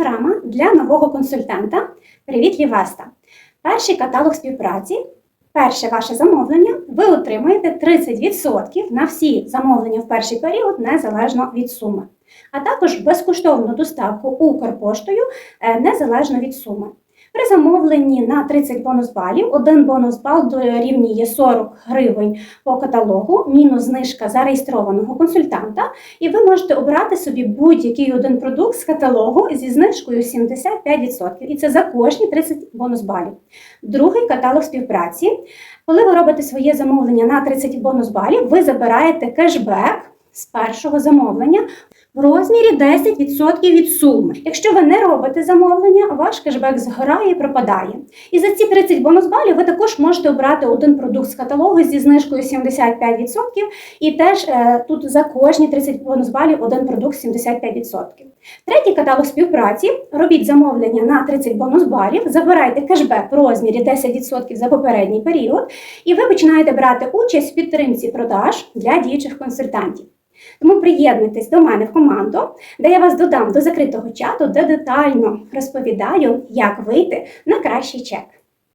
Програма для нового консультанта Привіт Лівеста. Перший каталог співпраці. Перше ваше замовлення ви отримаєте 30% на всі замовлення в перший період незалежно від суми, а також безкоштовну доставку Укрпоштою е, незалежно від суми. При замовленні на 30 бонус балів один бонус бал дорівнює 40 гривень по каталогу, мінус знижка зареєстрованого консультанта, і ви можете обрати собі будь-який один продукт з каталогу зі знижкою 75%. І це за кожні 30 бонус балів. Другий каталог співпраці. Коли ви робите своє замовлення на 30 бонус балів, ви забираєте кешбек з першого замовлення в розмірі 10% від суми. Якщо ви не робите замовлення, ваш кешбек згорає і пропадає. І за ці 30 бонус балів ви також можете обрати один продукт з каталогу зі знижкою 75%, і теж е, тут за кожні 30 бонус балів один продукт 75%. Третій каталог співпраці. Робіть замовлення на 30 бонус балів, забирайте кешбек в розмірі 10% за попередній період, і ви починаєте брати участь в підтримці продаж для діючих консультантів. Тому приєднуйтесь до мене в команду, де я вас додам до закритого чату, де детально розповідаю, як вийти на кращий чек.